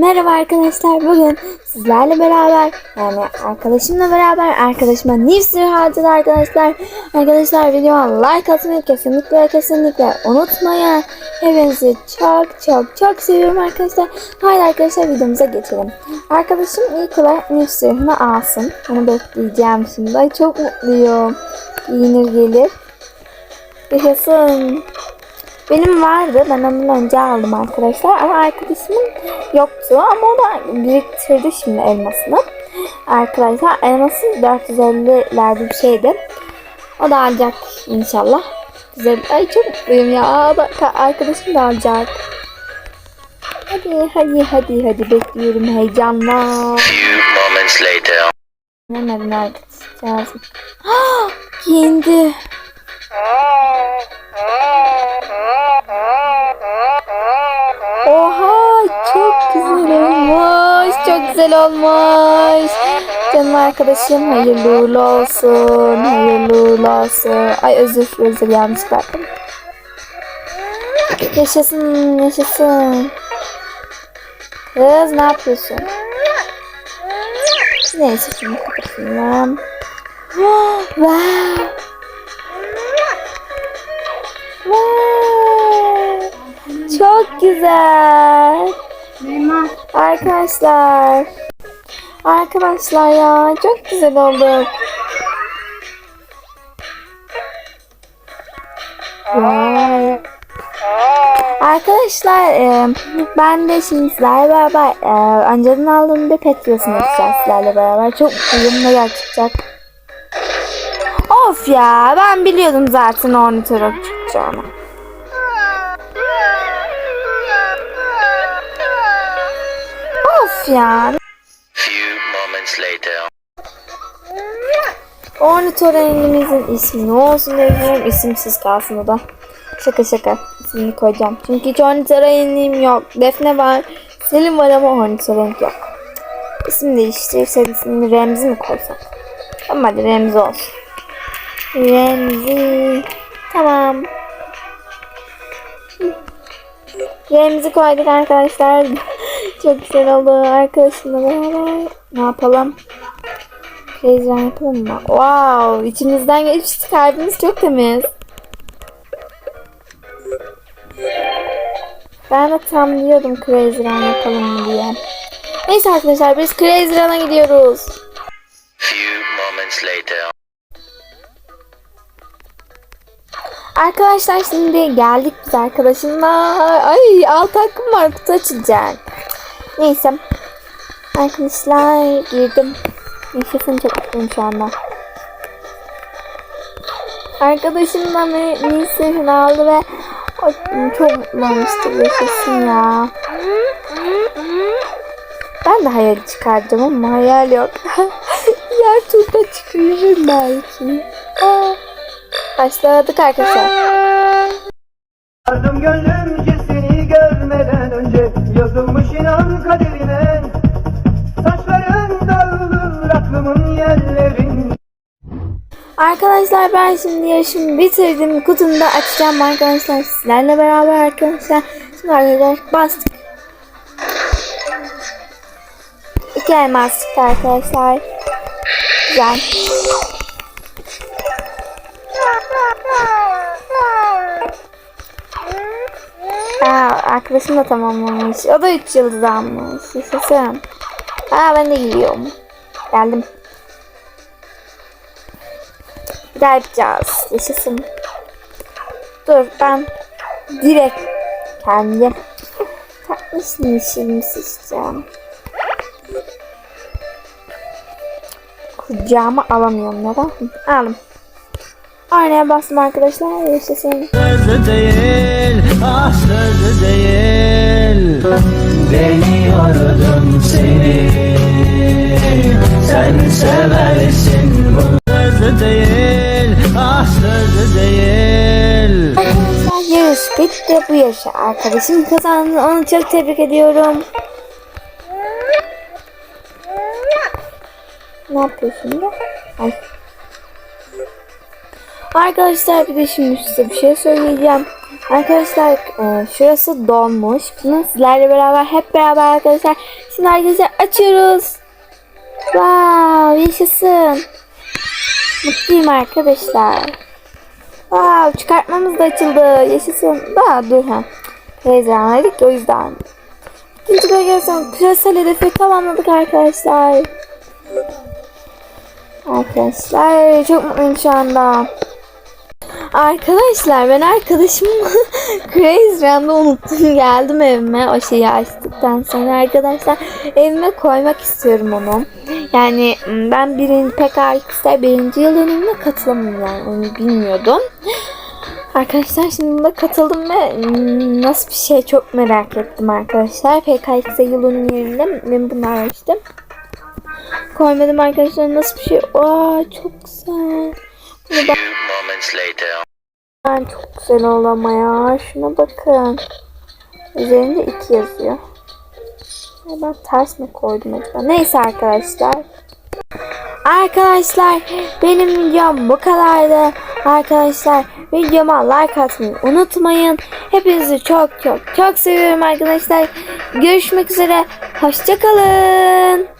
Merhaba arkadaşlar. Bugün sizlerle beraber yani arkadaşımla beraber arkadaşıma Nifsir harcadı arkadaşlar. Arkadaşlar videoma like atmayı kesinlikle kesinlikle unutmayın. Hepinizi çok çok çok seviyorum arkadaşlar. Haydi arkadaşlar videomuza geçelim. Arkadaşım ilk olarak Nifsir'ini alsın. Onu bekleyeceğim şimdi. Çok mutluyum. Giyinir gelir. Yaşasın. Benim vardı. Ben ondan önce aldım arkadaşlar. Ama arkadaşımın yoktu. Ama o da biriktirdi şimdi elmasını. Arkadaşlar elması 450'lerde bir şeydi. O da alacak inşallah. Güzel. Ay çok mutluyum ya. Bak arkadaşım da alacak. Hadi hadi hadi hadi bekliyorum heyecanla. few moments later. Hemen. Ah, giyindi. Oha çok güzel olmuş. Çok güzel olmuş. Canım arkadaşım hayırlı uğurlu olsun. Hayırlı uğurlu olsun. Ay özür özür yanlış verdim. Yaşasın yaşasın. Kız ne yapıyorsun? Neyse kapatayım. wow. Wow. Çok güzel. Arkadaşlar. Arkadaşlar ya çok güzel olduk. Vay. Arkadaşlar e, ben de şimdi sizlerle beraber e, önceden aldığım bir pet videosunu yapacağız sizlerle beraber. Çok ne gerçekten. Of ya ben biliyordum zaten ornitolog çıkacağını. Of ya. Few moments later. Ornitorengimizin ismi ne olsun düşünüyorum. İsimsiz kalsın o da. Şaka şaka. İsmini koyacağım. Çünkü hiç ornitorengim yok. Defne var. Selim var ama ornitorenk yok. İsim değiştirirsek ismini Remzi mi koysak? Tamam hadi Remzi olsun. Remzi. Tamam. Remzi koyduk arkadaşlar. Çok güzel oldu arkadaşımla beraber. Ne yapalım? Run yapalım mı? Wow, içimizden geçti. Kalbimiz çok temiz. Ben de tam diyordum Crazy Run yapalım mı diye. Neyse arkadaşlar biz Crazy Run'a gidiyoruz. Arkadaşlar şimdi geldik biz arkadaşımla. Ay alt hakkım var kutu açacak. Neyse. Arkadaşlar girdim. Yaşasın çok mutluyum şu anda. Arkadaşım da Nisa'nı aldı ve çok mutlu olmuştur. Yaşasın ya. Ben de hayal çıkardım ama hayal yok. Diğer turda çıkıyorum belki. Aa. Başladık arkadaşlar. Yardım önce Yazılmış inan kaderine Saçların dağılır aklımın yerlerin Arkadaşlar ben şimdi yarışımı bitirdim. Kutumu da açacağım arkadaşlar. Sizlerle beraber arkadaşlar. Şimdi arkadaşlar bastık. İki elmas çıktı arkadaşlar. Güzel. Aa, arkadaşım da tamamlamış. O da 3 yıldız almış. Yaşasın. Aa ben de geliyorum. Geldim. Bir daha yapacağız. Yaşasın. Dur ben direkt kendi tatlısını işimi seçeceğim. Kucağıma alamıyorum neden? Aldım. Aynaya bastım arkadaşlar. Yaşasın. sözü değil, ah sözü değil Deniyordum seni Sen seversin bu sözü değil, ah sözü değil Arkadaşlar yarış bitti. Bu yarışı arkadaşım kazandı. Onu çok tebrik ediyorum. Ne yapıyorsun da? Ay. Arkadaşlar bir de şimdi size bir şey söyleyeceğim. Arkadaşlar e, şurası donmuş. Bunu sizlerle beraber hep beraber arkadaşlar. Şimdi arkadaşlar açıyoruz. Wow yaşasın. Mutluyum arkadaşlar. Wow çıkartmamız da açıldı. Yaşasın. Daha dur ha. Heyecanlıydık o yüzden. İkinci bölgesinin küresel hedefi tamamladık arkadaşlar. Arkadaşlar çok mutluyum şu anda. Arkadaşlar ben arkadaşımı Crazy Run'da unuttum geldim evime o şeyi açtıktan sonra arkadaşlar evime koymak istiyorum onu. Yani m, ben birinci PKX'de birinci yıl dönümüne katılamam onu bilmiyordum. Arkadaşlar şimdi buna katıldım ve m, nasıl bir şey çok merak ettim arkadaşlar. PKX'de yılın yerinde ben bunu araştım. Koymadım arkadaşlar nasıl bir şey. Aa çok güzel. Bunu later. Ben çok güzel oldu ama ya. Şuna bakın. Üzerinde iki yazıyor. Ya ben ters mi koydum acaba? Neyse arkadaşlar. Arkadaşlar benim videom bu kadardı. Arkadaşlar videoma like atmayı unutmayın. Hepinizi çok çok çok seviyorum arkadaşlar. Görüşmek üzere. Hoşçakalın.